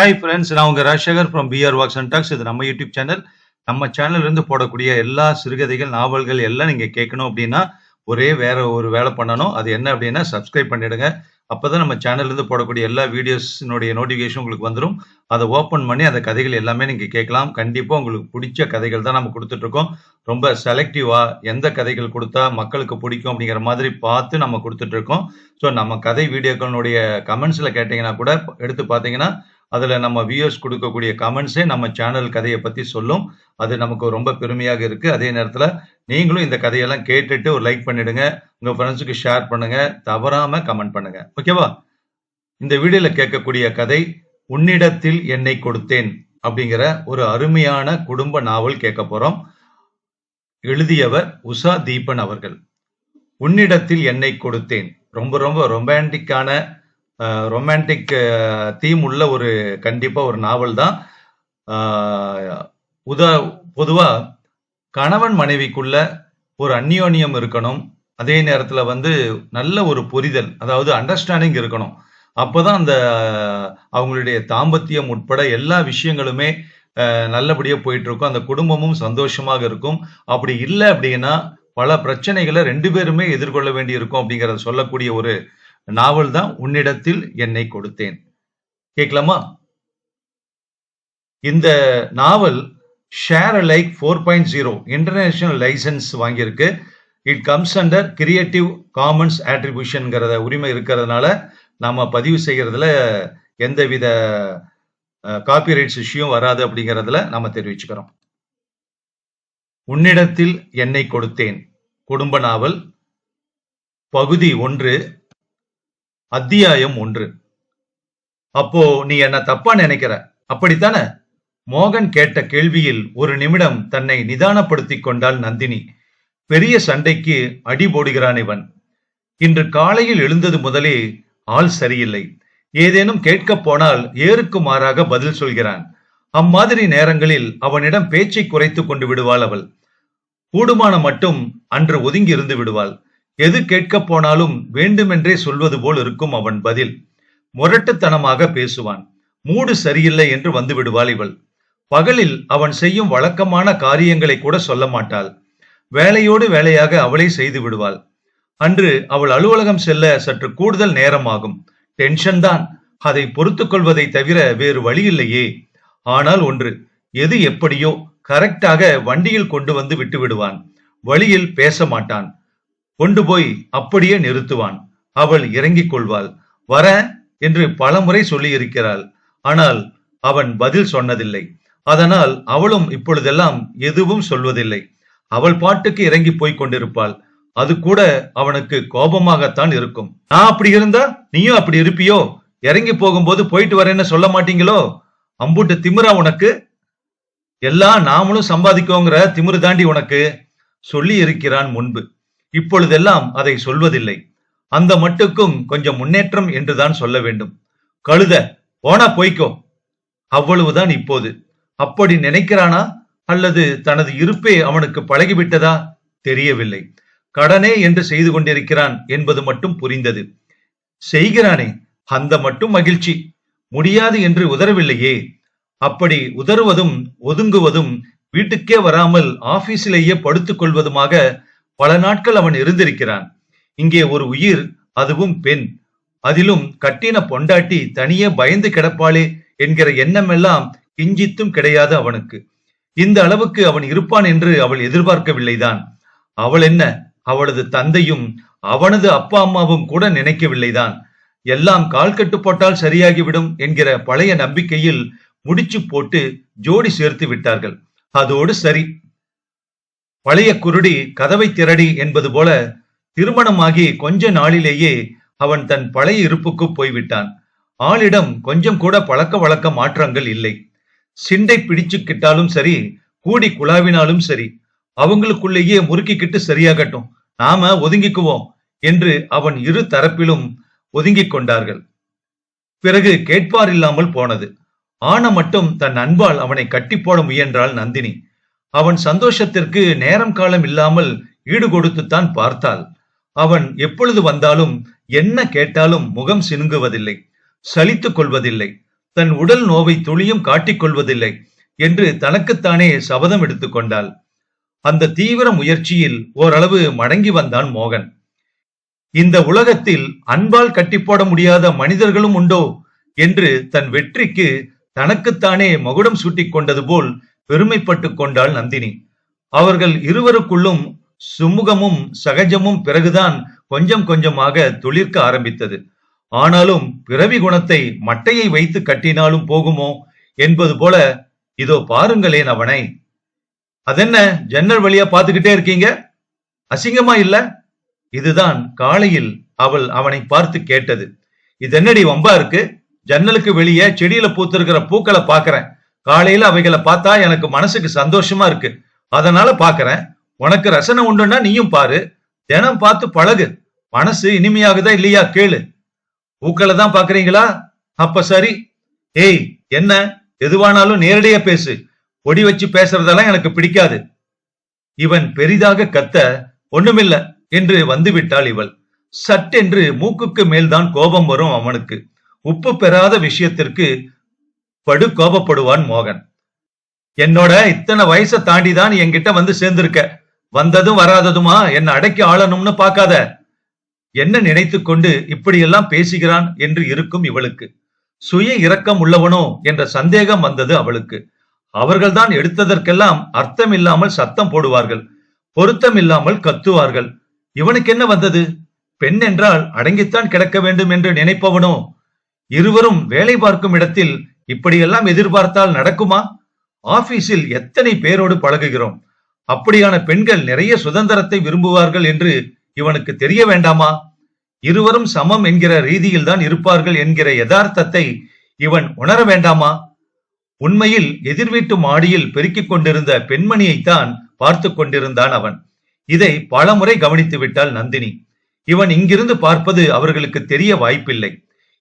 Hi friends நான் உங்கள் Rajasekar from PR walks and talks இது நம்ம யூடியூப் சேனல் நம்ம சேனல்லேருந்து போடக்கூடிய எல்லா சிறுகதைகள் நாவல்கள் எல்லாம் நீங்கள் கேட்கணும் அப்படின்னா ஒரே வேற ஒரு வேலை பண்ணணும். அது என்ன அப்படின்னா சப்ஸ்கிரைப் பண்ணிடுங்க. அப்பதான் நம்ம சேனல்லேருந்து போடக்கூடிய எல்லா வீடியோஸினுடைய நோட்டிஃபிகேஷன் உங்களுக்கு வந்துடும் அதை ஓப்பன் பண்ணி அந்த கதைகள் எல்லாமே நீங்கள் கேட்கலாம். கண்டிப்பாக உங்களுக்கு பிடிச்ச கதைகள் தான் நம்ம கொடுத்துட்ருக்கோம். ரொம்ப செலக்டிவாக எந்த கதைகள் கொடுத்தா மக்களுக்கு பிடிக்கும் அப்படிங்கிற மாதிரி பார்த்து நம்ம கொடுத்துட்ருக்கோம். ஸோ நம்ம கதை வீடியோக்களுடைய கமெண்ட்ஸில் கேட்டிங்கன்னா கூட எடுத்து பார்த்தீங்கன்னா அதில் நம்ம வியூஸ் கொடுக்கக்கூடிய கமெண்ட்ஸே நம்ம சேனல் கதையை பற்றி சொல்லும். அது நமக்கு ரொம்ப பெருமையாக இருக்குது அதே நேரத்தில் நீங்களும் இந்த கதையெல்லாம் கேட்டுட்டு ஒரு லைக் பண்ணிடுங்க. உங்கள் ஃப்ரெண்ட்ஸுக்கு ஷேர் பண்ணுங்க. தவறாமல் கமெண்ட் பண்ணுங்க. ஓகேவா இந்த வீடியோவில் கேட்கக்கூடிய கதை உன்னிடத்தில் என்னை கொடுத்தேன் அப்படிங்கிற ஒரு அருமையான குடும்ப நாவல் கேட்க போகிறோம் எழுதியவர் உஷா தீபன் அவர்கள். உன்னிடத்தில் என்னை கொடுத்தேன் ரொம்ப ரொம்ப ரொமான்டிக்கான ரொமான்டிக் தீம் உள்ள ஒரு கண்டிப்பாக ஒரு நாவல் தான். உதா பொதுவாக கணவன் மனைவிக்குள்ள ஒரு அந்யோன்யம் இருக்கணும். அதே நேரத்தில் வந்து நல்ல ஒரு புரிதல் அதாவது அண்டர்ஸ்டாண்டிங் இருக்கணும். அப்போதான் அந்த அவங்களுடைய தாம்பத்தியம் உட்பட எல்லா விஷயங்களுமே நல்லபடியாக போயிட்டு இருக்கும் அந்த குடும்பமும் சந்தோஷமாக இருக்கும். அப்படி இல்லை அப்படின்னா பல பிரச்சனைகளை ரெண்டு பேருமே எதிர்கொள்ள வேண்டி இருக்கும் அப்படிங்கிறத சொல்லக்கூடிய ஒரு நாவல் தான் உன்னிடத்தில் என்னை கொடுத்தேன். கேட்கலாமா? இந்த novel share like four point zero international license வாங்கியிருக்கு. It comes under creative commons ஆட்ரிபியூஷன்ங்கிறத உரிமை இருக்கிறதுனால நாம பதிவு செய்யறதுல எந்தவித காப்பிரைட்ஸ் இஷ்யூம் வராது அப்படிங்கறதுல நாம தெரிவிச்சுக்கிறோம். உன்னிடத்தில் என்னை கொடுத்தேன். குடும்ப நாவல். பகுதி ஒன்று அத்தியாயம் ஒன்று. அப்போ நீ என்ன தப்பா நினைக்கிற? அப்படித்தானே? மோகன் கேட்ட கேள்வியில் ஒரு நிமிடம் தன்னை நிதானப்படுத்திக் கொண்டாள் நந்தினி. பெரிய சண்டைக்கு அடி போடுகிறான் இவன். இன்று காலையில் எழுந்தது முதலே ஆள் சரியில்லை. ஏதேனும் கேட்கப் போனால் ஏருக்கு மாறாக பதில் சொல்கிறான். அம்மாதிரி நேரங்களில் அவனிடம் பேச்சை குறைத்துக் கொண்டு விடுவாள் அவள். கூடுமான மட்டும் அன்று ஒதுங்கி இருந்து விடுவாள். எது கேட்கப் போனாலும் வேண்டுமென்றே சொல்வது போல் இருக்கும் அவன் பதில். முரட்டுத்தனமாக பேசுவான். மூடு சரியில்லை என்று வந்து விடுவாள் இவள். பகலில் அவன் செய்யும் வழக்கமான காரியங்களை கூட சொல்ல மாட்டாள். வேலையோடு வேலையாக அவளே செய்து விடுவாள். அன்று அவள் அலுவலகம் செல்ல சற்று கூடுதல் நேரமாகும். டென்ஷன் தான். அதை பொறுத்து கொள்வதை தவிர வேறு வழி இல்லையே. ஆனால் ஒன்று எது எப்படியோ கரெக்டாக வண்டியில் கொண்டு வந்து விட்டு விடுவான். வழியில் பேச மாட்டான். கொண்டு போய் அப்படியே நிறுத்துவான். அவள் இறங்கிக் கொள்வாள். வர என்று பலமுறை சொல்லி இருக்கிறாள் ஆனால் அவன் பதில் சொன்னதில்லை. அதனால் அவளும் இப்பொழுதெல்லாம் எதுவும் சொல்வதில்லை. அவள் பாட்டுக்கு இறங்கி போய் கொண்டிருப்பாள். அது கூட அவனுக்கு கோபமாகத்தான் இருக்கும். நான் அப்படி இருந்தா நீயும் அப்படி இருப்பியோ? இறங்கி போகும்போது போயிட்டு வரேன்னு சொல்ல மாட்டீங்களோ? அம்புட்டு திமிரா உனக்கு? எல்லாம் நாமளும் சம்பாதிக்கோங்கிற திமிரு தாண்டி உனக்கு சொல்லி இருக்கிறான் முன்பு. இப்பொழுதெல்லாம் அதை சொல்வதில்லை. அந்த மட்டுக்கும் கொஞ்சம் முன்னேற்றம் என்றுதான் சொல்ல வேண்டும். கழுத போனா போய்க்கோ. அவ்வளவுதான் இப்போது. அப்படி நினைக்கிறானா? அல்லது தனது இருப்பே அவனுக்கு பழகிவிட்டதா? தெரியவில்லை. கடனே என்று செய்து கொண்டிருக்கிறான் என்பது மட்டும் புரிந்தது. செய்கிறானே அந்த மட்டும் மகிழ்ச்சி. முடியாது என்று உதறவில்லையே. அப்படி உதறுவதும் ஒதுங்குவதும் வீட்டுக்கே வராமல் ஆபீஸிலேயே படுத்துக் கொள்வதுமாக பல நாட்கள் அவன் இருந்திருக்கிறான். இங்கே ஒரு உயிர் அதுவும் பெண். அதிலும் கட்டின பொண்டாட்டி தனியே பயந்து கிடப்பாளே என்கிற எண்ணமெல்லாம் கிஞ்சித்தும் கிடையாது அவனுக்கு. இந்த அளவுக்கு அவன் இருப்பான் என்று அவள் எதிர்பார்க்கவில்லைதான். அவள் என்ன? அவளது தந்தையும் அவனது அப்பா அம்மாவும் கூட நினைக்கவில்லைதான். எல்லாம் கால் கட்டு போட்டால் சரியாகிவிடும் என்கிற பழைய நம்பிக்கையில் முடிச்சு போட்டு ஜோடி சேர்த்து விட்டார்கள். அதோடு சரி. பழைய குருடி கதவை திரடி என்பது போல திருமணமாகி கொஞ்ச நாளிலேயே அவன் தன் பழைய இருப்புக்கு போய்விட்டான். ஆளிடம் கொஞ்சம் கூட பழக்க வழக்க மாற்றங்கள் இல்லை. சிண்டை பிடிச்சுக்கிட்டாலும் சரி கூடி குழாவினாலும் சரி அவங்களுக்குள்ளேயே முறுக்கிக்கிட்டு சரியாகட்டும் நாம ஒதுங்கிக்குவோம் என்று அவன் இரு தரப்பிலும் ஒதுங்கிக் கொண்டார்கள். பிறகு கேட்பார் இல்லாமல் போனது. ஆன மட்டும் தன் அன்பால் அவனை கட்டி போட முயன்றாள் நந்தினி. அவன் சந்தோஷத்திற்கு நேரம் காலம் இல்லாமல் ஈடு கொடுத்துத்தான் பார்த்தாள். அவன் எப்பொழுது வந்தாலும் என்ன கேட்டாலும் முகம் சினுங்குவதில்லை சலித்துக் கொள்வதில்லை தன் உடல் நோவை துளியும் காட்டிக் கொள்வதில்லை என்று தனக்குத்தானே சபதம் எடுத்துக் கொண்டாள். அந்த தீவிர முயற்சியில் ஓரளவு மடங்கி வந்தான் மோகன். இந்த உலகத்தில் அன்பால் கட்டிப்போட முடியாத மனிதர்களும் உண்டோ என்று தன் வெற்றிக்கு தனக்குத்தானே மகுடம் சூட்டிக் கொண்டது போல் பெருமைப்பட்டு கொண்டாள் நந்தினி. அவர்கள் இருவருக்குள்ளும் சுமூகமும் சகஜமும் பிறகுதான் கொஞ்சம் கொஞ்சமாக துளிர்க்க ஆரம்பித்தது. ஆனாலும் பிறவி குணத்தை மட்டையை வைத்து கட்டினாலும் போகுமோ என்பது போல இதோ பாருங்களேன் அவனை. அதென்ன ஜன்னல் வழியா பாத்துக்கிட்டே இருக்கீங்க? அசிங்கமா இல்ல? இதுதான் காலையில் அவள் அவனை பார்த்து கேட்டது. இதென்னடி வம்பா இருக்கு? ஜன்னலுக்கு வெளியே செடியில பூத்திருக்கிற பூக்களை பாக்குறேன் காலையில அவைகளை பார்த்தா எனக்கு மனசுக்கு சந்தோஷமா இருக்கு. அதனால பாக்குறேன் உனக்கு ரசனை உண்டுன்னா நீயும் பாரு. தினம் பார்த்து பழகு. மனசு இனிமையாகுதா இல்லையா கேளு. பூக்களை தான் பாக்குறீங்களா அப்ப சரி. ஏய் என்ன? எதுவானாலும் நேரடியா பேசு. பொடி வச்சு பேசுறதெல்லாம் எனக்கு பிடிக்காது. இவன் பெரிதாக கத்த ஒண்ணுமில்ல என்று வந்துவிட்டாள் இவள். சட்டென்று மூக்குக்கு மேல்தான் கோபம் வரும் அவனுக்கு. உப்பு பெறாத விஷயத்திற்கு படு கோபப்படுவான் மோகன். என்னோட இத்தனை வயசை தாண்டி தான் என்கிட்ட வந்து சேர்ந்திருக்க. வந்ததும் வராததுமா? என்ன அடக்கி ஆளணும்னு பார்க்காத. என்ன நினைத்து கொண்டு இப்படியெல்லாம் பேசுகிறான் என்று இருக்கும் இவளுக்கு. சுய இரக்கம் உள்ளவனோ என்ற சந்தேகம் வந்தது அவளுக்கு. அவர்கள்தான் எடுத்ததற்கெல்லாம் அர்த்தம் இல்லாமல் சத்தம் போடுவார்கள். பொருத்தம் இல்லாமல் கத்துவார்கள். இவனுக்கு என்ன வந்தது? பெண் என்றால் அடங்கித்தான் கிடக்க வேண்டும் என்று நினைப்பவனோ? இருவரும் வேலை பார்க்கும் இடத்தில் இப்படியெல்லாம் எதிர்பார்த்தால் நடக்குமா? ஆபீஸில் எத்தனை பேரோடு பழகுகிறோம்? அப்படியான பெண்கள் நிறைய சுதந்திரத்தை விரும்புவார்கள் என்று இவனுக்கு தெரிய வேண்டாமா? இருவரும் சமம் என்கிற ரீதியில் தான் இருப்பார்கள் என்கிற யதார்த்தத்தை இவன் உணர வேண்டாமா? உண்மையில் எதிர்வீட்டு மாடியில் பெருக்கிக் கொண்டிருந்த பெண்மணியைத்தான் பார்த்து கொண்டிருந்தான் அவன். இதை பலமுறை கவனித்து விட்டாள் நந்தினி. இவன் இங்கிருந்து பார்ப்பது அவர்களுக்கு தெரிய வாய்ப்பில்லை.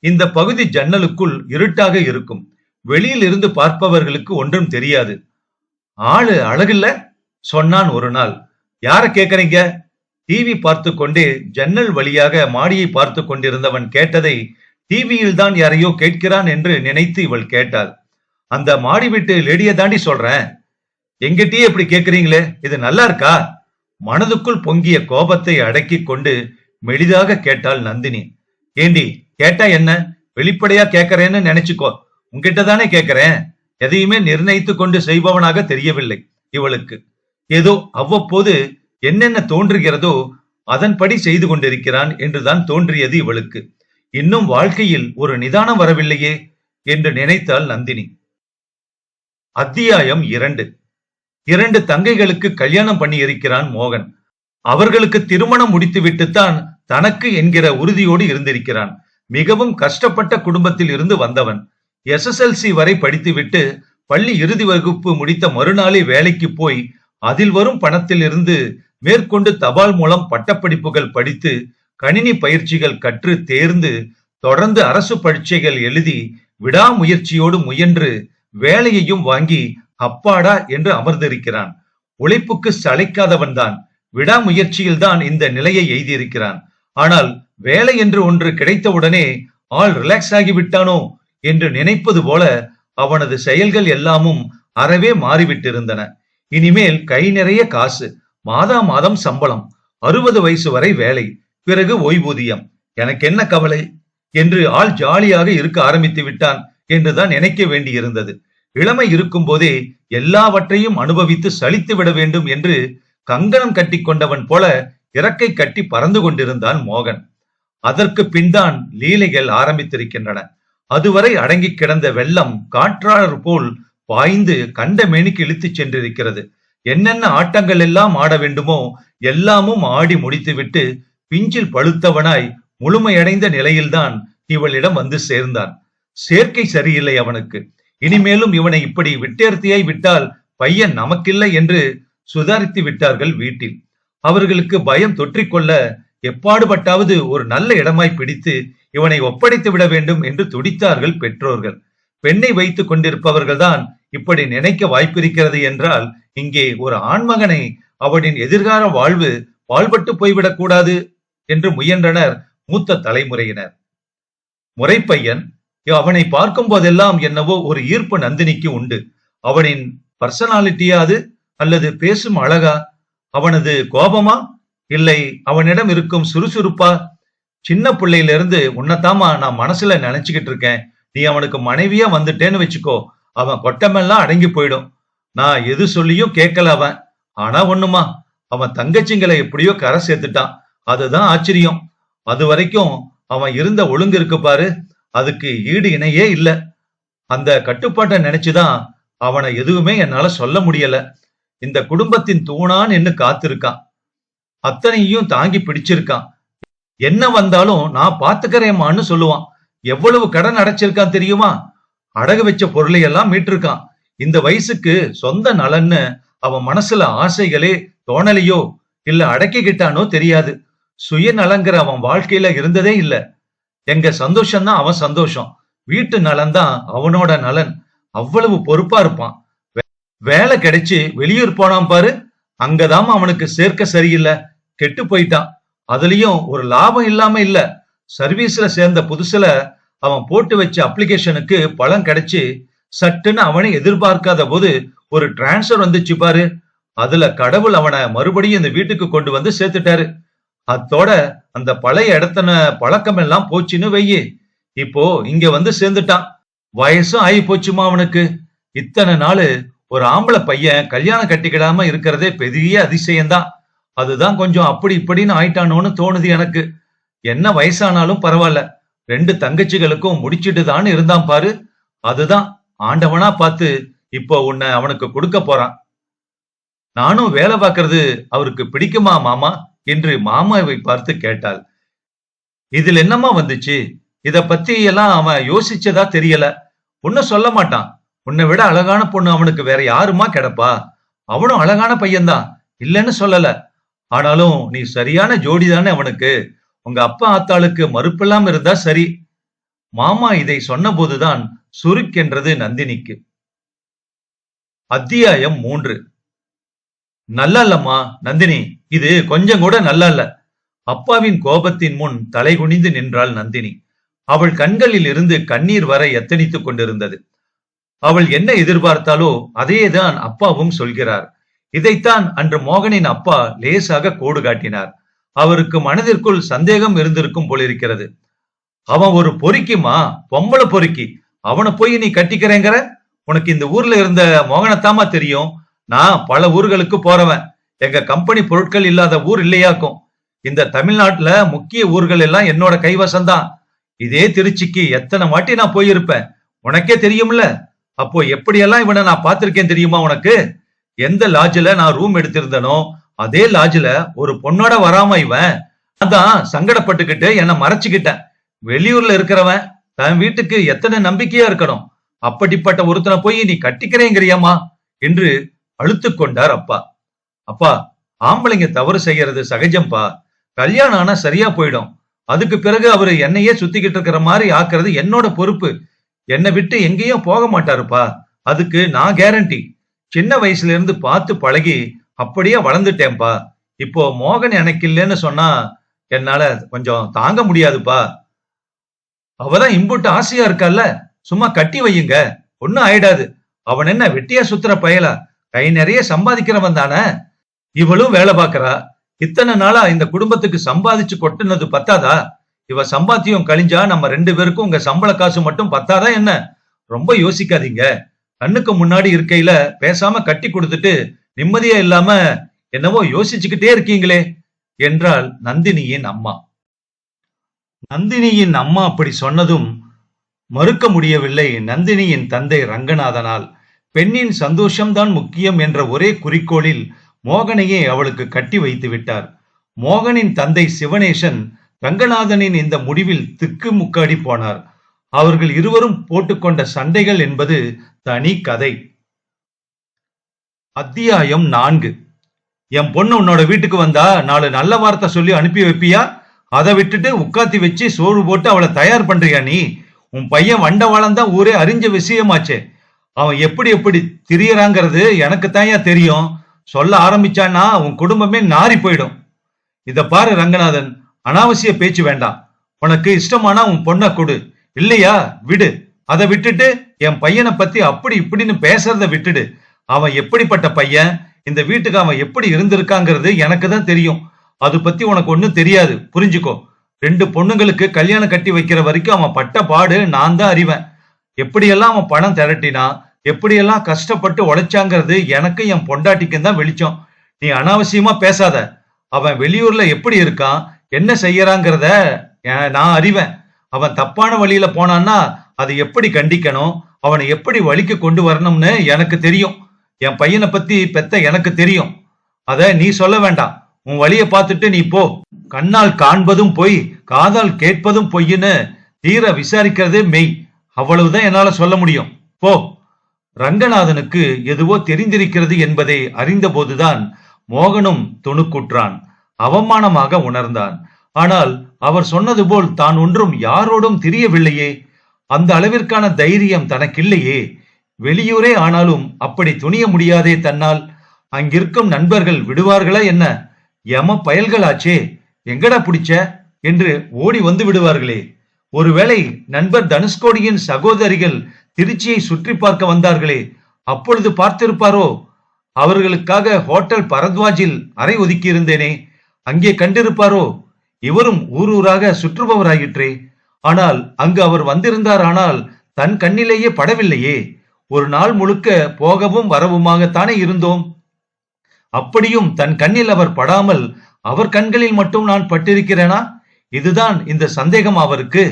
இந்த பகுதி ஜன்னலுக்குள் இருட்டாக இருக்கும். வெளியில் இருந்து பார்ப்பவர்களுக்கு ஒன்றும் தெரியாது. ஆளு அழகில்ல? சொன்னான் ஒரு நாள். யார கேக்குறீங்க? டிவி பார்த்து கொண்டே ஜன்னல் வழியாக மாடியை பார்த்து கொண்டிருந்தவன் கேட்டதை டிவியில் தான் யாரையோ கேட்கிறான் என்று நினைத்து இவள் கேட்டாள். அந்த மாடி வீட்டு லேடியை தாண்டி சொல்றேன். எங்கிட்டயே இப்படி கேக்குறீங்களே? இது நல்லா இருக்கா? மனதுக்குள் பொங்கிய கோபத்தை அடக்கி கொண்டு மெலிதாக கேட்டாள் நந்தினி. ஏண்டி கேட்டா என்ன? வெளிப்படையா கேட்கறேன்னு நினைச்சுக்கோ. உங்ககிட்ட தானே கேட்கிறேன் எதையுமே நிர்ணயித்து கொண்டு செய்பவனாக தெரியவில்லை இவளுக்கு. ஏதோ அவ்வப்போது என்னென்ன தோன்றுகிறதோ அதன்படி செய்து கொண்டிருக்கிறான் என்றுதான் தோன்றியது இவளுக்கு. இன்னும் வாழ்க்கையில் ஒரு நிதானம் வரவில்லையே என்று நினைத்தாள் நந்தினி. அத்தியாயம் இரண்டு. இரண்டு தங்கைகளுக்கு கல்யாணம் பண்ணி இருக்கிறான் மோகன். அவர்களுக்கு திருமணம் முடித்துவிட்டுத்தான் தனக்கு என்கிற உறுதியோடு இருந்திருக்கிறான். மிகவும் கஷ்டப்பட்ட குடும்பத்தில் இருந்து வந்தவன். எஸ்எஸ்எல்சி வரை படித்துவிட்டு பள்ளி இறுதி வகுப்பு முடித்த மறுநாளே வேலைக்கு போய் அதில் வரும் பணத்தில் இருந்து மேற்கொண்டு தபால் மூலம் பட்டப்படிப்புகள் படித்து கணினி பயிற்சிகள் கற்று தேர்ந்து தொடர்ந்து அரசு பரீட்சைகள் எழுதி விடாமுயற்சியோடு முயன்று வேலையையும் வாங்கி அப்பாடா என்று அமர்ந்திருக்கிறான். உழைப்புக்கு சளைக்காதவன்தான் விடாமுயற்சியில் தான் இந்த நிலையை எய்தியிருக்கிறான். ஆனால் வேலை என்று ஒன்று கிடைத்தவுடனே ஆள் ரிலாக்ஸ் ஆகிவிட்டானோ? என்று நினைப்பது போல அவனது செயல்கள் எல்லாமும் அறவே மாறிவிட்டிருந்தன. இனிமேல் கை நிறைய காசு மாதா மாதம் சம்பளம் அறுபது வயசு வரை வேலை பிறகு ஓய்வூதியம். எனக்கு என்ன கவலை? என்று ஆள் ஜாலியாக இருக்க ஆரம்பித்து விட்டான் என்றுதான் நினைக்க வேண்டியிருந்தது. இளமை இருக்கும் போதே எல்லாவற்றையும் அனுபவித்து சலித்து விட வேண்டும் என்று கங்கணம் கட்டி கொண்டவன் போல இறக்கை கட்டி பறந்து கொண்டிருந்தான் மோகன். அதற்கு பின்தான் லீலைகள் ஆரம்பித்திருக்கின்றன. அதுவரை அடங்கி கிடந்த வெள்ளம் காற்றாளர் போல் பாய்ந்து கண்ட மேனிக்கு இழுத்துச் சென்றிருக்கிறது. என்னென்ன ஆட்டங்கள் எல்லாம் ஆட வேண்டுமோ எல்லாமும் ஆடி முடித்துவிட்டு பிஞ்சில் பழுத்தவனாய் முழுமையடைந்த நிலையில்தான் இவளிடம் வந்து சேர்ந்தான். சேர்க்கை சரியில்லை அவனுக்கு. இனிமேலும் இவனை இப்படி விட்டேர்த்தியாய் விட்டால் பையன் நமக்கில்லை என்று சுதாரித்து விட்டார்கள் வீட்டில். அவர்களுக்கு பயம் தொற்றிக்கொள்ள எப்பாடுபட்டாவது ஒரு நல்ல இடமாய் பிடித்து இவனை ஒப்படைத்து விட வேண்டும் என்று துடித்தார்கள் பெற்றோர்கள். பெண்ணை வைத்துக் கொண்டிருப்பவர்கள்தான் இப்படி நினைக்க வாய்ப்பிருக்கிறது என்றால் இங்கே ஒரு ஆண்மகனை அவனின் எதிர்கால வாழ்வு பாழ்பட்டு போய்விடக் கூடாது என்று முயன்றனர் மூத்த தலைமுறையினர். முறைப்பையன் அவனை பார்க்கும் போதெல்லாம் என்னவோ ஒரு ஈர்ப்பு நந்தினிக்கு உண்டு. அவனின் பர்சனாலிட்டியா அது அல்லது பேசும் அழகா? அவனது கோபமா? இல்லை அவனிடம் இருக்கும் சுறுசுறுப்பா சின்ன பிள்ளையில இருந்து உன்னதாமா நான் மனசுல நினைச்சுக்கிட்டு இருக்கேன். நீ அவனுக்கு மனைவியா வந்துட்டேன்னு வச்சுக்கோ. அவன் கொட்டமெல்லாம் அடங்கி போயிடும். நான் எது சொல்லியும் கேட்கல அவன். ஆனா ஒண்ணுமா அவன் தங்கச்சிங்களை எப்படியோ கரை சேர்த்துட்டான். அதுதான் ஆச்சரியம். அது வரைக்கும் அவன் இருந்த ஒழுங்கு இருக்கு பாரு. அதுக்கு ஈடு இணையே இல்ல. அந்த கட்டுப்பாட்டை நினைச்சுதான் அவனை எதுவுமே என்னால சொல்ல முடியல. இந்த குடும்பத்தின் தூணான் காத்திருக்கான். அத்தனையும் தாங்கி பிடிச்சிருக்கான். என்ன வந்தாலும் நான் பாத்துக்கிறேம்மான்னு சொல்லுவான். எவ்வளவு கடன் அடைச்சிருக்கான் தெரியுமா? அடகு வச்ச பொருளை எல்லாம் மீட்டிருக்கான். இந்த வயசுக்கு சொந்த நலன்னு அவன் மனசுல ஆசைகளே தோணலையோ இல்ல அடக்கிக்கிட்டானோ தெரியாது. சுயநலங்கிற அவன் வாழ்க்கையில இருந்ததே இல்ல. எங்க சந்தோஷம்தான் அவன் சந்தோஷம். வீட்டு நலன் தான் அவனோட நலன். அவ்வளவு பொறுப்பா இருப்பான். வே- வேலை கிடைச்சு வெளியூர் போனான் பாரு. அங்கதாம அவனுக்கு சேர்க்க சரியில்லை. கெட்டு போயிட்டான். அதுலயும் ஒரு லாபம் இல்லாம இல்ல. சர்வீஸ்ல சேர்ந்த புதுசுல அவன் போட்டு வச்ச அப்ளிகேஷனுக்கு பலன் கிடைச்சு சட்டுன்னு அவனை எதிர்பார்க்காத போது ஒரு டிரான்ஸ்ஃபர் வந்துச்சு பாரு. அதுல கடவுள் அவனை மறுபடியும் இந்த வீட்டுக்கு கொண்டு வந்து சேர்த்துட்டாரு. அத்தோட அந்த பழைய இடத்தன பழக்கம் எல்லாம் போச்சுன்னு வெய்யி இப்போ இங்க வந்து சேர்ந்துட்டான். வயசும் ஆகி போச்சுமா அவனுக்கு. இத்தனை நாள் ஒரு ஆம்பளை பையன் கல்யாணம் கட்டிக்கிடாம இருக்கிறதே பெரிய அதிசயம்தான். அதுதான் கொஞ்சம் அப்படி இப்படின்னு ஆயிட்டானோன்னு தோணுது எனக்கு. என்ன வயசானாலும் பரவாயில்ல. ரெண்டு தங்கச்சிகளுக்கும் முடிச்சிட்டு தான் இருந்தான் பாரு. அதுதான் ஆண்டவனா பார்த்து இப்போ உன்னை அவனுக்கு கொடுக்க போறான். நானும் வேலை பார்க்கறது அவருக்கு பிடிக்குமா மாமா? என்று மாமாவை பார்த்து கேட்டாள். இதில் என்னம்மா வந்துச்சு? இத பத்தி எல்லாம் அவன் யோசிச்சதா தெரியல. உன்ன சொல்ல மாட்டான். உன்னை விட அழகான பொண்ணு அவனுக்கு வேற யாருமா கிடப்பா? அவனும் அழகான பையன்தான். இல்லைன்னு சொல்லல. ஆனாலும் நீ சரியான ஜோடி தானே அவனுக்கு. உங்க அப்பா ஆத்தாளுக்கு மறுப்பெல்லாம் இருந்தா சரி. மாமா இதை சொன்னபோதுதான் சுருக்கென்றது நந்தினிக்கு. அத்தியாயம் மூன்று. நல்லா இல்லம்மா நந்தினி இது கொஞ்சம் கூட நல்லா இல்ல அப்பாவின் கோபத்தின் முன் தலை குனிந்து நின்றாள் நந்தினி. அவள் கண்களில் இருந்து கண்ணீர் வர எத்தனித்துக் கொண்டிருந்தது. அவள் என்ன எதிர்பார்த்தாலோ அதையேதான் அப்பாவும் சொல்கிறார். இதைத்தான் அன்று மோகனின் அப்பா லேசாக கோடு காட்டினார். அவருக்கு மனதிற்குள் சந்தேகம் இருந்திருக்கும் போலிருக்கிறது. அவன் ஒரு பொறுக்கிமா பொம்பளை பொறுக்கி. அவனை போய் நீ கட்டிக்கிறேங்கிற? உனக்கு இந்த ஊர்ல இருந்த மோகனத்தாமா தெரியும். நான் பல ஊர்களுக்கு போறவன். எங்க கம்பெனி பொருட்கள் இல்லாத ஊர் இல்லையாக்கும். இந்த தமிழ்நாட்டுல முக்கிய ஊர்கள் எல்லாம் என்னோட கைவசம்தான். இதே திருச்சிக்கு எத்தனை வாட்டி நான் போயிருப்பேன். உனக்கே தெரியும்ல? அப்போ எப்படியெல்லாம் இவனை நான் பார்த்திருக்கேன் தெரியுமா உனக்கு? எந்த லாட்ஜில் நான் ரூம் எடுத்திருந்தனோ அதே லாட்ஜில் ஒரு பொண்ணோட வராம இவன் அதான் சங்கடப்பட்டுக்கிட்டு என்னை மறைச்சுக்கிட்டேன். வெளியூர்ல இருக்கிறவன் தன் வீட்டுக்கு எத்தனை நம்பிக்கையா இருக்கணும்? அப்படிப்பட்ட ஒருத்தனை போய் நீ கட்டிக்கிறேங்கிறியம்மா? என்று அழுத்து கொண்டார் அப்பா. அப்பா ஆம்பளைங்க தவறு செய்யறது சகஜம்பா. கல்யாணம் ஆனா சரியா போயிடும். அதுக்கு பிறகு அவரு என்னையே சுத்திக்கிட்டு இருக்கிற மாதிரி ஆக்குறது என்னோட பொறுப்பு. என்னை விட்டு எங்கேயும் போக மாட்டாருப்பா. அதுக்கு நான் கேரண்டி சின்ன வயசுல இருந்து பார்த்து பழகி அப்படியே வளர்ந்துட்டேன்பா. இப்போ மோகன் எனக்கு இல்லைன்னு சொன்னா என்னால கொஞ்சம் தாங்க முடியாதுப்பா. அவதான் இம்புட்டு ஆசையா இருக்கால்ல. சும்மா கட்டி வையுங்க. ஒன்னும் ஆயிடாது. அவன் என்ன வெட்டியா சுத்துற பயலா? கை நிறைய சம்பாதிக்கிறவன் தானே? இவளும் வேலை பார்க்கறா. இத்தனை நாளா இந்த குடும்பத்துக்கு சம்பாதிச்சு கொட்டுனது பத்தாதா? இவ சம்பாத்தியம் கழிஞ்சா நம்ம ரெண்டு பேருக்கும் உங்க சம்பள காசு மட்டும் பத்தாதா என்ன? ரொம்ப யோசிக்காதீங்க. கண்ணுக்கு முன்னாடி இருக்கையில பேசாம கட்டி கொடுத்துட்டு நிம்மதியா இல்லாம என்னவோ யோசிச்சுக்கிட்டே இருக்கீங்களே என்றாள் நந்தினியின் அம்மா. நந்தினியின் அம்மா அப்படி சொன்னதும் மறுக்க முடியவில்லை நந்தினியின் தந்தை ரங்கநாதனால். பெண்ணின் சந்தோஷம்தான் முக்கியம் என்ற ஒரே குறிக்கோளில் மோகனையே அவளுக்கு கட்டி வைத்து விட்டார். மோகனின் தந்தை சிவனேசன் ரங்கநாதனின் இந்த முடிவில் திக்கு முக்காடி போனார். அவர்கள் இருவரும் போட்டுக்கொண்ட சண்டைகள் என்பது தனி கதை. அத்தியாயம் நான்கு. என் பொண்ணு உன்னோட வீட்டுக்கு வந்தா நாலு நல்ல வார்த்தை சொல்லி அனுப்பி வைப்பியா? அதை விட்டுட்டு உட்காத்தி வச்சு சோறு போட்டு அவளை தயார் பண்றியா நீ? உன் பையன் வண்டவாளம் தான் ஊரே அறிஞ்ச விஷயமாச்சே. அவன் எப்படி எப்படி திரியறாங்கிறது எனக்கு தாயா தெரியும். சொல்ல ஆரம்பிச்சான்னா உன் குடும்பமே நாறி போயிடும். இத பாரு ரங்கநாதன் அனாவசிய பேச்சு வேண்டாம். உனக்கு இஷ்டமானா உன் பொண்ணை கொடு. இல்லையா? விடு. அதை விட்டுட்டு என் பையனை பத்தி அப்படி இப்படின்னு பேசுறத விட்டுடு. அவன் எப்படிப்பட்ட பையன்? இந்த வீட்டுக்கு அவன் எப்படி இருந்திருக்காங்கிறது எனக்கு தான் தெரியும். அது பத்தி உனக்கு ஒன்னும் தெரியாது. புரிஞ்சுக்கோ. ரெண்டு பொண்ணுங்களுக்கு கல்யாணம் கட்டி வைக்கிற வரைக்கும் அவன் பட்ட பாடு நான் தான் அறிவேன். எப்படியெல்லாம் அவன் பணம் திரட்டினா எப்படியெல்லாம் கஷ்டப்பட்டு உழைச்சாங்கிறது எனக்கும் என் பொண்டாட்டிக்கும் தான் வெளிச்சம். நீ அனாவசியமா பேசாத. அவன் வெளியூர்ல எப்படி இருக்கான்? என்ன செய்யறாங்கிறத நான் அறிவேன். அவன் தப்பான வழியில போனான்னா அதை எப்படி கண்டிக்கணும்? அவனை எப்படி வழிக்கு கொண்டு வரணும்னு எனக்கு தெரியும். என் பையனை பத்தி பெத்த எனக்கு தெரியும். அத நீ சொல்ல வேண்டாம். உன் வழிய பார்த்துட்டு நீ போ. கண்ணால் காண்பதும் பொய் காதால் கேட்பதும் பொய்ன்னு தீர விசாரிக்கிறதே மெய். அவ்வளவுதான் என்னால சொல்ல முடியும். போ. ரங்கநாதனுக்கு எதுவோ தெரிந்திருக்கிறது என்பதை அறிந்தபோதுதான் மோகனும் துணுக்குற்றான். அவமானமாக உணர்ந்தான். ஆனால் அவர் சொன்னது போல் தான் ஒன்றும் யாரோடும் தெரியவில்லையே. அந்த அளவிற்கான தைரியம் தனக்கில்லையே. வெளியூரே ஆனாலும் அப்படி துணிய முடியாதே தன்னால். அங்கிருக்கும் நண்பர்கள் விடுவார்களா என்ன? யம பயல்களாச்சே. எங்கடா பிடிச்ச? என்று ஓடி வந்து விடுவார்களே. ஒருவேளை நண்பர் தனுஷ்கோடியின் சகோதரிகள் திருச்சியை சுற்றி பார்க்க வந்தார்களே. அப்பொழுது பார்த்திருப்பாரோ? அவர்களுக்காக ஹோட்டல் பரத்வாஜில் அறை ஒதுக்கியிருந்தேனே. அங்கே கண்டிருப்பாரோ? இவரும் ஊர் ஊராக சுற்றுபவராயிற்றே. ஆனால் அங்கு அவர் வந்திருந்தார் ஆனால் தன் கண்ணிலேயே படவில்லையே. ஒரு நாள் முழுக்க போகவும் வரவுமாகத்தானே இருந்தோம். அப்படியும் தன் கண்ணில் அவர் படாமல் அவர் கண்களில் மட்டும் நான் பட்டிருக்கிறேனா? இதுதான் இந்த சந்தேகம் அவருக்கு.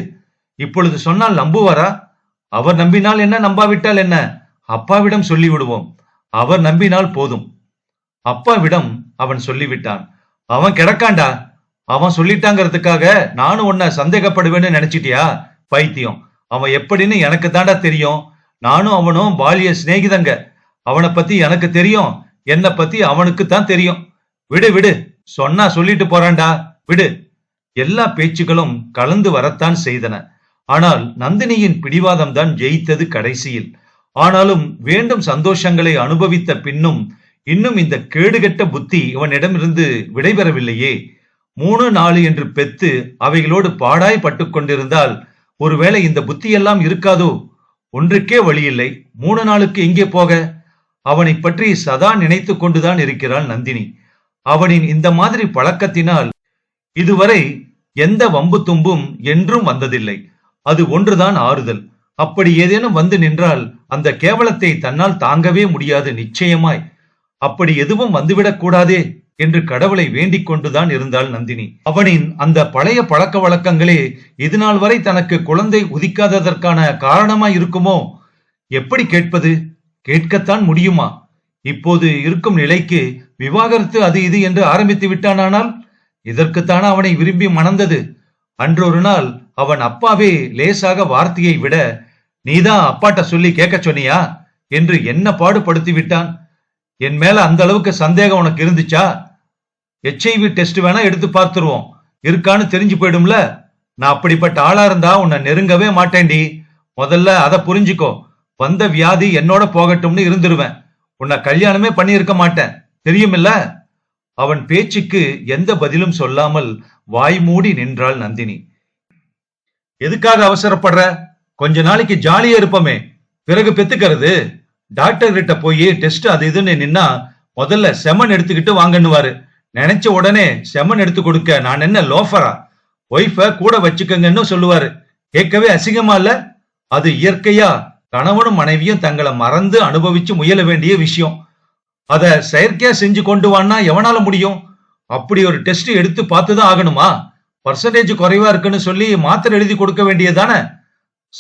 இப்பொழுது சொன்னால் நம்புவாரா? அவர் நம்பினால் என்ன நம்பாவிட்டால் என்ன? அப்பாவிடம் சொல்லிவிடுவோம். அவர் நம்பினால் போதும். அப்பாவிடம் அவன் சொல்லிவிட்டான். அவன் கிடக்காண்டா? அவன் சொல்லிட்டாங்கிறதுக்காக நானும் உன்னை சந்தேகப்படுவேன்னு நினைச்சிட்டியா? பைத்தியம். அவன் எப்படின்னு எனக்கு தாண்டா தெரியும். நானும் அவனும் பாலிய சிநேகிதங்க. அவனை பத்தி எனக்கு தெரியும். என்னை பத்தி அவனுக்கு தான் தெரியும். விடு விடு. சொன்னா சொல்லிட்டு போறான்டா. விடு. எல்லா பேச்சுகளும் கலந்து வரத்தான் செய்தன. ஆனால் நந்தினியின் பிடிவாதம் தான் ஜெயித்தது கடைசியில். ஆனாலும் வேண்டும் சந்தோஷங்களை அனுபவித்த பின்னும் இன்னும் இந்த கேடுகெட்ட புத்தி இவனிடமிருந்து விடைபெறவில்லையே. மூணு நாலு என்று பெத்து அவைகளோடு பாடாய் பட்டு கொண்டிருந்தால் ஒருவேளை இந்த புத்தியெல்லாம் இருக்காதோ? ஒன்றுக்கே வழியில்லை. மூணு நாளுக்கு எங்கே போக? அவனை பற்றி சதா நினைத்து கொண்டுதான் இருக்கிறாள் நந்தினி. அவனின் இந்த மாதிரி பழக்கத்தினால் இதுவரை எந்த வம்பு தும்பும் என்றும் வந்ததில்லை. அது ஒன்றுதான் ஆறுதல். அப்படி ஏதேனும் வந்து நின்றால் அந்த கேவலத்தை தன்னால் தாங்கவே முடியாது நிச்சயமாய். அப்படி எதுவும் வந்துவிடக் கூடாதே? என்று கடவுளை வேண்டிக் கொண்டுதான் இருந்தாள் நந்தினி. அவனின் அந்த பழைய பழக்க வழக்கங்களே இதுநாள் வரை தனக்கு குழந்தை உதிக்காததற்கான காரணமாய் இருக்குமோ? எப்படி கேட்பது? கேட்கத்தான் முடியுமா? இப்போது இருக்கும் நிலைக்கு விவாகரத்து அது இது என்று ஆரம்பித்து விட்டானானால்? இதற்குத்தான அவனை விரும்பி மணந்தது. அன்றொரு நாள் அவன் அப்பாவே லேசாக வார்த்தையை விட நீதான் அப்பாட்ட சொல்லி கேட்க சொன்னியா என்று என்ன பாடுபடுத்தி விட்டான். என் மேல அந்த அளவுக்கு சந்தேகம் உனக்கு இருந்துச்சா? ஹெச்ஐவி டெஸ்ட் வேணா எடுத்து பார்த்துருவோம். இருக்கான்னு தெரிஞ்சு போயிடும்ல? நான் அப்படிப்பட்ட ஆளா இருந்தா உன்னை நெருங்கவே மாட்டேன்டி. முதல்ல அதை புரிஞ்சுக்கோ. வந்த வியாதி என்னோட போகட்டும்னு இருந்துருவேன். உன்னை கல்யாணமே பண்ணியிருக்க மாட்டேன். தெரியுமில்ல? அவன் பேச்சுக்கு எந்த பதிலும் சொல்லாமல் வாய் மூடி நின்றாள் நந்தினி. எதுக்காக அவசரப்படுற? கொஞ்ச நாளைக்கு ஜாலியா இருப்போமே. பிறகு பெத்துக்கிறது. டாக்டர் கிட்ட போய் டெஸ்ட் அது இதுன்னு நின்னா முதல்ல செமன் எடுத்துக்கிட்டு வாங்கன்னுவாரு. நினைச்ச உடனே செமன் எடுத்து கொடுக்க நான் என்ன லோஃபரா ஒய்ஃப கூட வச்சுக்கங்கன்னு சொல்லுவாரு. கேட்கவே அசிங்கமா இல்ல? அது இயற்கையா? கணவனும் மனைவியும் தங்களை மறந்து அனுபவிச்சு முயல வேண்டிய விஷயம். அத செயற்கையா செஞ்சு கொண்டு வான்னா எவனால முடியும்? அப்படி ஒரு டெஸ்ட் எடுத்து பார்த்துதான் ஆகணுமா? பர்சன்டேஜ் குறைவா இருக்குன்னு சொல்லி மாத்திரை எழுதி கொடுக்க வேண்டியதானே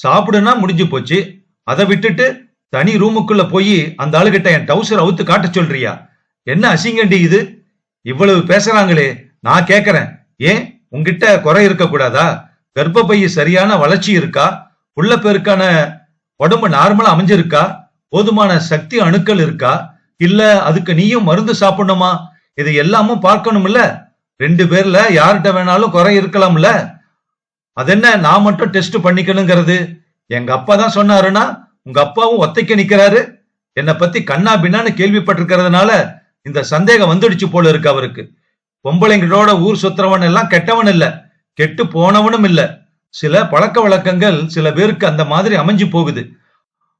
சாப்பிடுனா முடிஞ்சு போச்சு. அதை விட்டுட்டு தனி ரூமுக்குள்ள போய் அந்த ஆளுகிட்ட என் டவுசர் அவுத்து காட்ட சொல்றியா? என்ன அசிங்கண்டி இது? இவ்வளவு பேசுறாங்களே நான் கேக்குறேன். ஏன்? உங்ககிட்ட குறை இருக்கக்கூடாதா? கர்ப்பப்பை சரியான வளர்ச்சி இருக்கா? உள்ள பேருக்கான உடம்பு நார்மலா அமைஞ்சிருக்கா? போதுமான சக்தி அணுக்கள் இருக்கா? இல்ல அதுக்கு நீயும் மருந்து சாப்பிடணுமா? இது எல்லாமும் பார்க்கணும்ல? ரெண்டு பேர்ல யார்கிட்ட வேணாலும் குறை இருக்கலாம்ல? அதென்ன நான் மட்டும் டெஸ்ட் பண்ணிக்கணுங்கிறது? எங்க அப்பா தான் சொன்னாருன்னா உங்க அப்பாவும் ஒத்தைக்க நிக்கிறாரு. என்னை பத்தி கண்ணா பின்னான்னு கேள்விப்பட்டிருக்கிறதுனால இந்த சந்தேகம் வந்துடுச்சு போல இருக்கு அவருக்கு. பொம்பளைங்களோட ஊர் சுத்துறவன் எல்லாம் கெட்டவன் இல்ல. கெட்டு போனவனும் இல்ல. சில பழக்க வழக்கங்கள் சில பேருக்கு அந்த மாதிரி அமைஞ்சு போகுது.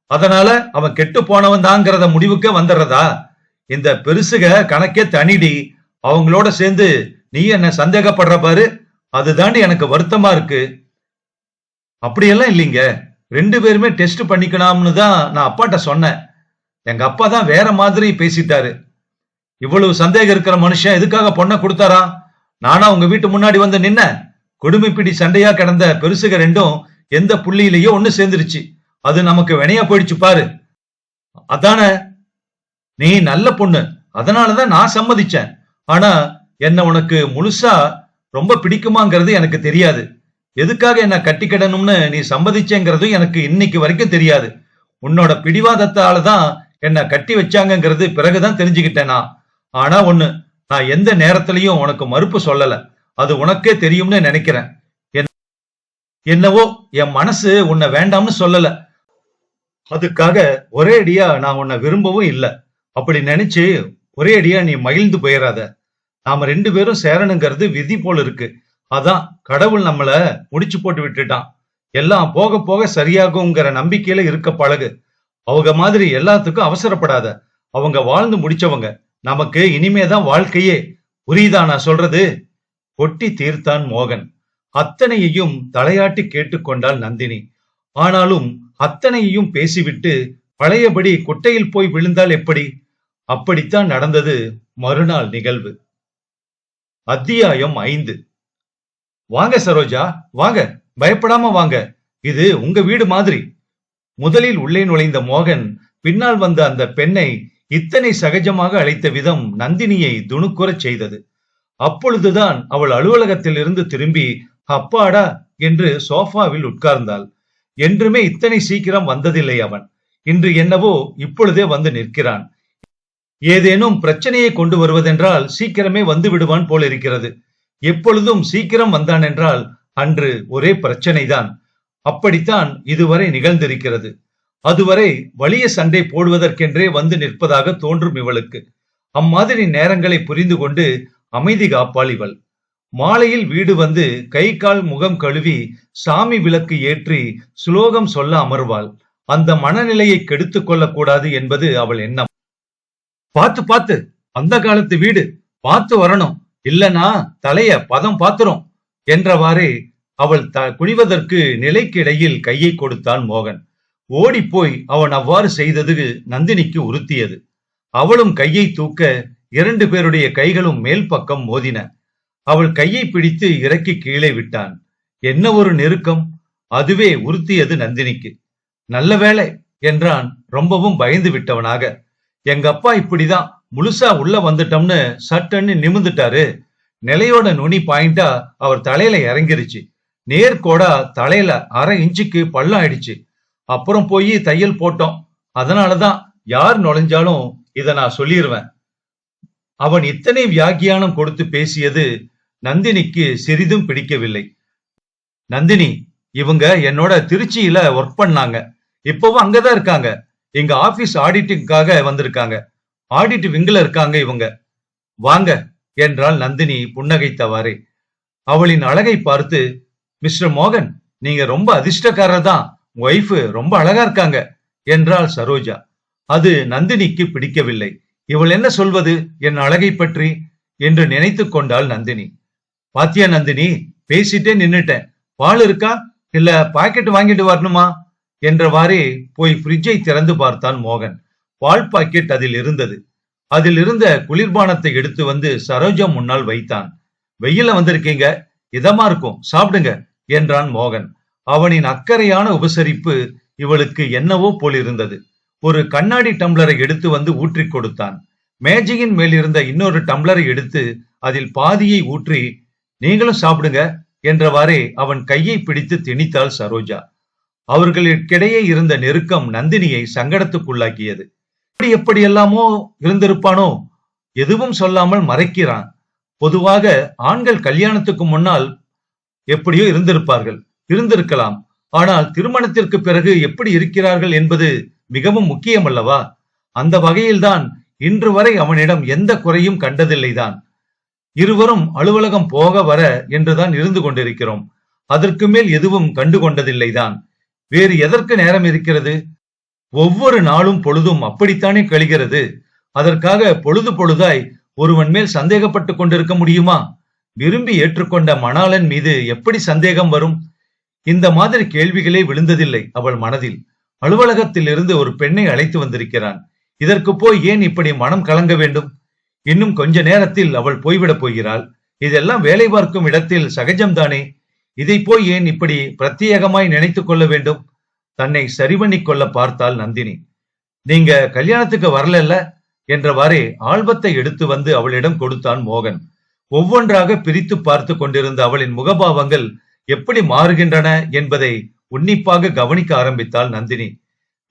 அதனால அவன் கெட்டு போனவன் தாங்கிறத முடிவுக்கு வந்துடுறதா? இந்த பெருசுக கணக்கே தனிடி அவங்களோட சேர்ந்து நீ என்ன சந்தேகப்படுற பாரு. அதுதாண்டி எனக்கு வருத்தமா இருக்கு. அப்படியெல்லாம் இல்லைங்க. ரெண்டு பேருமே டெஸ்ட் பண்ணிக்கலாம்னு தான் நான் அப்பாட்ட சொன்னேன். எங்க அப்பா தான் வேற மாதிரி பேசிட்டாரு. இவ்வளவு சந்தேகம் இருக்கிற மனுஷன் எதுக்காக பொண்ணை கொடுத்தாரா? நானா உங்க வீட்டு முன்னாடி வந்து நின்ன. கொடுமைப்பிடி சண்டையா கிடந்த பெருசுக ரெண்டும் எந்த புள்ளியிலேயோ ஒண்ணு சேர்ந்துருச்சு. அது நமக்கு வினையா போயிடுச்சு பாரு. அதானே? நீ நல்ல பொண்ணு. அதனாலதான் நான் சம்மதிச்சேன். ஆனா என்ன உனக்கு முழுசா ரொம்ப பிடிக்குமாங்கிறது எனக்கு தெரியாது. எதுக்காக என்ன கட்டிக்கிடணும்னு நீ சம்மதிச்சேங்கிறதும் எனக்கு இன்னைக்கு வரைக்கும் தெரியாது. உன்னோட பிடிவாதத்தால தான் என்ன கட்டி வச்சாங்கங்கிறது பிறகுதான் தெரிஞ்சுக்கிட்டேன்? நான் ஆனா ஒண்ணு நான் எந்த நேரத்திலையும் உனக்கு மறுப்பு சொல்லல. அது உனக்கே தெரியும்னு நினைக்கிறேன். என்- என்னவோ என் மனசு உன்னை வேண்டாம்னு சொல்லல. அதுக்காக ஒரே அடியா நான் உன்னை விரும்பவும் இல்லை. அப்படி நினைச்சு ஒரே அடியா நீ மகிழ்ந்து போயிடாத நாம ரெண்டு பேரும் சேரணுங்கிறது விதி போல இருக்கு. அதான் கடவுள் நம்மள முடிச்சு போட்டு விட்டுட்டான். எல்லாம் போக போக சரியாகுங்கிற நம்பிக்கையில இருக்க பழகு. அவங்க மாதிரி எல்லாத்துக்கும் அவசரப்படாத. அவங்க வாழ்ந்து முடிச்சவங்க. நமக்கு இனிமேதான் வாழ்க்கையே புரியுதா நான் சொல்றது? கொட்டி தீர்த்தான் மோகன். அத்தனையையும் தலையாட்டி கேட்டுக்கொண்டாள் நந்தினி. ஆனாலும் அத்தனையையும் பேசிவிட்டு பழையபடி குட்டையில் போய் விழுந்தால் எப்படி? அப்படித்தான் நடந்தது மறுநாள் நிகழ்வு. அத்தியாயம் ஐந்து. வாங்க சரோஜா வாங்க. பயப்படாம வாங்க. இது உங்க வீடு மாதிரி. முதலில் உள்ளே நுழைந்த மோகன் பின்னால் வந்த அந்த பெண்ணை இத்தனை சகஜமாக அழைத்த விதம் நந்தினியை துணுக்குறச் செய்தது. அப்பொழுதுதான் அவள் அலுவலகத்திலிருந்து திரும்பி அப்பாடா! என்று சோஃபாவில் உட்கார்ந்தாள். என்றுமே இத்தனை சீக்கிரம் வந்ததில்லை அவன். இன்று என்னவோ இப்பொழுதே வந்து நிற்கிறான். ஏதேனும் பிரச்சனையை கொண்டு வருவதென்றால் சீக்கிரமே வந்து விடுவான் போல் இருக்கிறது எப்பொழுதும் சீக்கிரம் வந்தான் என்றால் அன்று ஒரே பிரச்சனைதான். அப்படித்தான் இதுவரை நிகழ்ந்திருக்கிறது. அதுவரை வலிய சண்டை போடுவதற்கென்றே வந்து நிற்பதாக தோன்றும் இவளுக்கு. அம்மாதிரி நேரங்களை புரிந்து கொண்டு அமைதி காப்பாள் இவள் மாலையில் வீடு வந்து கை கால் முகம் கழுவி சாமி விளக்கு ஏற்றி சுலோகம் சொல்ல அமர்வாள். அந்த மனநிலையை கெடுத்துக் கொள்ளக்கூடாது என்பது அவள் எண்ணம். பார்த்து பார்த்து அந்த காலத்து வீடு பார்த்து வரணும். இல்லனா தலைய பதம் பாத்துரும் என்றவாறே அவள் த குனிவதற்கு நிலைக்கிடையில் கையை கொடுத்தான் மோகன். ஓடிப்போய் அவன் அவ்வாறு செய்தது நந்தினிக்கு உறுத்தியது. அவளும் கையை தூக்க இரண்டு பேருடைய கைகளும் மேல் பக்கம் மோதின. அவள் கையை பிடித்து இறக்கி கீழே விட்டான். என்ன ஒரு நெருக்கம்? அதுவே உறுத்தியது நந்தினிக்கு. நல்ல வேளை என்றான் ரொம்பவும் பயந்து விட்டவனாக. எங்க அப்பா இப்படிதான்? முழுசா உள்ள வந்துட்டோம்னு சட்டன்னு நிமிந்துட்டாரு நிலையோட நுனி பாயிண்டா அவர் தலையில இறங்கிருச்சு. நேர்கோடா தலையில அரை இன்ச்சுக்கு பள்ளம் ஆயிடுச்சு. அப்புறம் போய் தையல் போட்டோம். அதனாலதான் யார் நுழைஞ்சாலும் இத நான் சொல்லிடுவேன் அவன் இத்தனை வியாக்கியானம் கொடுத்து பேசியது நந்தினிக்கு சிறிதும் பிடிக்கவில்லை. நந்தினி இவங்க என்னோட திருச்சியில ஒர்க் பண்ணாங்க. இப்பவும் அங்கதான் இருக்காங்க. எங்க ஆபீஸ் ஆடிட்டுக்காக வந்திருக்காங்க. ஆடிட் விங்கில இருக்காங்க இவங்க. வாங்க என்றாள் நந்தினி புன்னகைத்தவாறே. அவளின் அழகை பார்த்து மிஸ்டர் மோகன் நீங்க ரொம்ப அதிர்ஷ்டக்காரர் தான். ஒய்ஃப் ரொம்ப அழகா இருக்காங்க என்றாள் சரோஜா. அது நந்தினிக்கு பிடிக்கவில்லை. இவள் என்ன சொல்வது? என் அழகை பற்றி என்று நினைத்து கொண்டாள் நந்தினி. பாத்தியா நந்தினி பேசிட்டே நின்னுட்டேன். பால் இருக்கா? இல்ல பாக்கெட் வாங்கிட்டு வரணுமா? என்றவாறே போய் ஃப்ரிட்ஜை திறந்து பார்த்தான் மோகன். பால் பாக்கெட் அதில் இருந்தது. அதில் இருந்த குளிர்பானத்தை எடுத்து வந்து சரோஜா முன்னால் வைத்தான். வெயில வந்திருக்கீங்க. இதமா இருக்கும். சாப்பிடுங்க என்றான் மோகன். அவனின் அக்கறையான உபசரிப்பு இவளுக்கு என்னவோ போலிருந்தது. ஒரு கண்ணாடி டம்ளரை எடுத்து வந்து ஊற்றி கொடுத்தான். மேஜையின் மேலிருந்த இன்னொரு டம்ளரை எடுத்து அதில் பாதியை ஊற்றி நீங்களும் சாப்பிடுங்க என்றவாறே அவன் கையை பிடித்து திணித்தாள் சரோஜா. அவர்களுக்கிடையே இருந்த நெருக்கம் நந்தினியை சங்கடத்துக்குள்ளாக்கியது. எப்படி எப்படியெல்லாமோ இருந்திருப்பானோ எதுவும் சொல்லாமல் மறைக்கிறான். பொதுவாக ஆண்கள் கல்யாணத்துக்கு முன்னால் எப்படியோ இருந்திருப்பார்கள். இருந்திருக்கலாம். ஆனால் திருமணத்திற்கு பிறகு எப்படி இருக்கிறார்கள் என்பது மிகவும் முக்கியம் அல்லவா அந்த வகையில்தான் இன்று வரை அவனிடம் எந்த குறையும் கண்டதில்லைதான். இருவரும் அலுவலகம் போக வர என்றுதான் இருந்து கொண்டிருக்கிறோம். அதற்கு மேல் எதுவும் கண்டு கொண்டதில்லைதான். வேறு எதற்கு நேரம் இருக்கிறது? ஒவ்வொரு நாளும் பொழுதும் அப்படித்தானே கழிகிறது? அதற்காக பொழுது பொழுதாய் ஒருவன் மேல் சந்தேகப்பட்டு கொண்டிருக்க முடியுமா? விரும்பி ஏற்றுக்கொண்ட மணாளன் மீது எப்படி சந்தேகம் வரும்? இந்த மாதிரி கேள்விகளே விழுந்ததில்லை அவள் மனதில். அலுவலகத்தில் இருந்து ஒரு பெண்ணை அழைத்து வந்திருக்கிறான். இதற்கு போய் ஏன் இப்படி மனம் கலங்க வேண்டும்? இன்னும் கொஞ்ச நேரத்தில் அவள் போய்விடப் போகிறாள். இதெல்லாம் வேலை பார்க்கும் இடத்தில் சகஜம்தானே? இதை போய் ஏன் இப்படி பிரத்யேகமாய் நினைத்து கொள்ள வேண்டும்? தன்னை சரி பண்ணி கொள்ள பார்த்தாள் நந்தினி. நீங்க கல்யாணத்துக்கு வரலல்ல? என்றவாறே ஆல்பத்தை எடுத்து வந்து அவளிடம் கொடுத்தான் மோகன். ஒவ்வொன்றாக பிரித்து பார்த்து கொண்டிருந்த அவளின் முகபாவங்கள் எப்படி மாறுகின்றன என்பதை உன்னிப்பாக கவனிக்க ஆரம்பித்தாள் நந்தினி.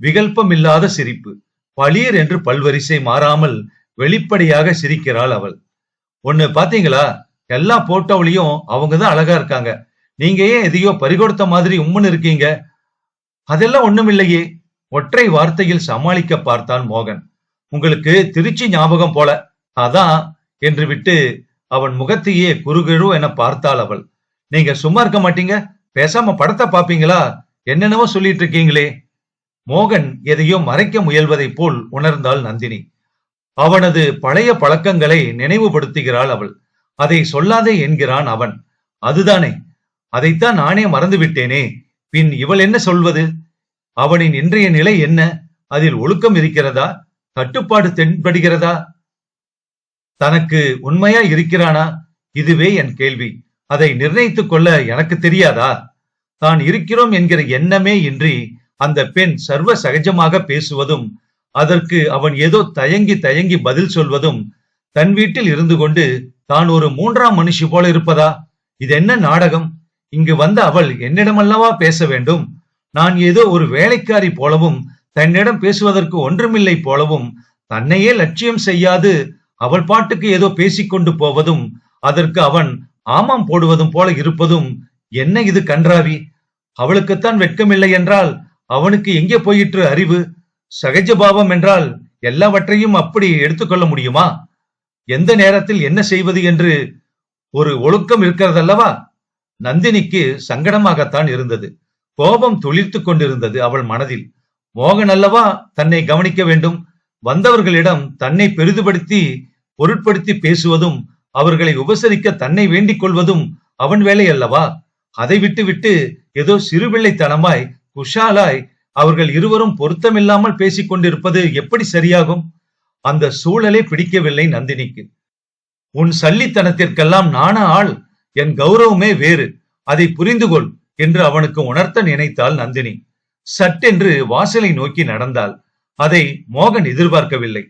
விகல்பமில்லாத சிரிப்பு. பளீர் என்று பல்வரிசை மாறாமல் வெளிப்படையாக சிரிக்கிறாள் அவள். ஒண்ணு பாத்தீங்களா? எல்லா போட்டோவிலையும் அவங்க தான் அழகா இருக்காங்க. நீங்க ஏன் எதையோ பறிகொடுத்த மாதிரி உம்முன்னு இருக்கீங்க? அதெல்லாம் ஒண்ணுமில்லையே. ஒற்றை வார்த்தையில் சமாளிக்க பார்த்தான் மோகன். உங்களுக்கு திருச்சி ஞாபகம் போல. அதான் என்று விட்டு அவன் முகத்தையே குறுகிழு என பார்த்தாள் அவள். நீங்க சும்மா இருக்க மாட்டீங்க. பேசாம படத்தை பாப்பீங்களா? என்னென்னவோ சொல்லிட்டு இருக்கீங்களே. மோகன் எதையோ மறைக்க முயல்வதைப் போல் உணர்ந்தாள் நந்தினி. அவனது பழைய பழக்கங்களை நினைவுபடுத்துகிறாள் அவள். அதை சொல்லாதே என்கிறான் அவன். அதுதானே. அதைத்தான் நானே மறந்து விட்டேனே. பின் இவள் என்ன சொல்வது? அவனின் இன்றைய நிலை என்ன? அதில் ஒழுக்கம் இருக்கிறதா? கட்டுப்பாடு தென்படுகிறதா? தனக்கு உண்மையா இருக்கிறானா? இதுவே என் கேள்வி. அதை நிர்ணயித்துக் கொள்ள எனக்கு தெரியாதா? தான் இருக்கிறோம் என்கிற எண்ணமே இன்றி அந்த பெண் சர்வ சகஜமாக பேசுவதும் அதற்கு அவன் ஏதோ தயங்கி தயங்கி பதில் சொல்வதும் தன் வீட்டில் இருந்து கொண்டு தான் ஒரு மூன்றாம் மனுஷி போல இருப்பதா? இது என்ன நாடகம்? இங்கு வந்த அவள் என்னிடமல்லவா பேச வேண்டும்? நான் ஏதோ ஒரு வேலைக்காரி போலவும் தன்னிடம் பேசுவதற்கு ஒன்றுமில்லை போலவும் தன்னையே லட்சியம் செய்யாது அவள் பாட்டுக்கு ஏதோ பேசிக்கொண்டு போவதும் அதற்கு அவன் ஆமாம் போடுவதும் போல இருப்பதும் என்ன இது கன்றாவி? அவளுக்குத்தான் வெட்கமில்லை என்றால் அவனுக்கு எங்கே போயிற்று அறிவு? சகஜ பாவம் என்றால் எல்லாவற்றையும் அப்படி எடுத்துக்கொள்ள முடியுமா? எந்த நேரத்தில் என்ன செய்வது என்று ஒரு ஒழுக்கம் இருக்கிறதல்லவா? நந்தினிக்கு சங்கடமாகத்தான் இருந்தது. கோபம் துளிர்த்து கொண்டிருந்தது அவள் மனதில். மோகன் அல்லவா தன்னை கவனிக்க வேண்டும்? வந்தவர்களிடம் தன்னை பெரிதுபடுத்தி பொருட்படுத்தி பேசுவதும் அவர்களை உபசரிக்க தன்னை வேண்டிக் கொள்வதும் அவன் வேலை அல்லவா அதை விட்டுவிட்டு ஏதோ சிறுபிள்ளைத்தனமாய் குஷாலாய் அவர்கள் இருவரும் பொருத்தமில்லாமல் பேசிக் கொண்டிருப்பது எப்படி சரியாகும்? அந்த சூழலே பிடிக்கவில்லை நந்தினிக்கு. உன் சல்லித்தனத்திற்கெல்லாம் நானா ஆள் என் கௌரவமே வேறு. அதை புரிந்து கொள் என்று அவனுக்கு உணர்த்த நினைத்தாள் நந்தினி. சட்டென்று வாசலை நோக்கி நடந்தாள். அதை மோகன் எதிர்பார்க்கவில்லை.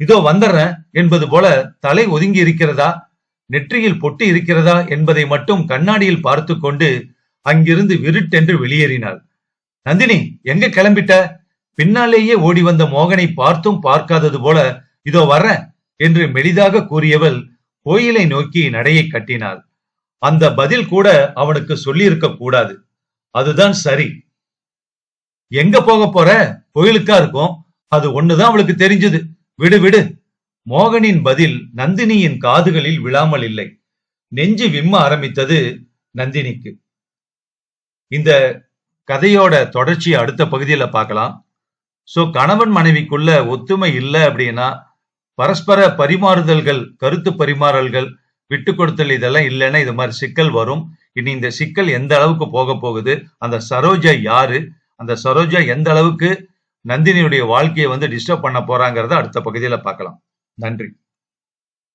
இதோ வந்துடுறேன் என்பது போல தலை ஒதுங்கி இருக்கிறதா? நெற்றியில் பொட்டு இருக்கிறதா என்பதை மட்டும் கண்ணாடியில் பார்த்து கொண்டு அங்கிருந்து விருட்டென்று வெளியேறினாள். நந்தினி எங்க கிளம்பிட்ட? பின்னாலேயே ஓடி வந்த மோகனை பார்த்தும் பார்க்காதது போல இதோ வர்றேன் என்று மெலிதாக கூறியவள் கோயிலை நோக்கி நடையை கட்டினாள். அந்த பதில் கூட அவனுக்கு சொல்லியிருக்க கூடாது. அதுதான் சரி. எங்க போக போற? கோயிலுக்கா இருக்கும்? அது ஒண்ணுதான் அவளுக்கு தெரிஞ்சது. விடு விடு. மோகனின் பதில் நந்தினியின் காதுகளில் விழாமல் இல்லை. நெஞ்சு விம்ம ஆரம்பித்தது நந்தினிக்கு. இந்த கதையோட தொடர்ச்சியை அடுத்த பகுதியில பார்க்கலாம். சோ கணவன் மனைவிக்குள்ள ஒத்துமை இல்லை அப்படின்னா பரஸ்பர பரிமாறுதல்கள் கருத்து பரிமாறல்கள் விட்டு கொடுத்தல் இதெல்லாம் இல்லைன்னா இது மாதிரி சிக்கல் வரும். இனி இந்த சிக்கல் எந்த அளவுக்கு போக போகுது? அந்த சரோஜா யாரு? அந்த சரோஜா எந்த அளவுக்கு நந்தினியுடைய வாழ்க்கையை வந்து டிஸ்டர்ப் பண்ண போறாங்கிறத அடுத்த பகுதியில் பார்க்கலாம். நன்றி.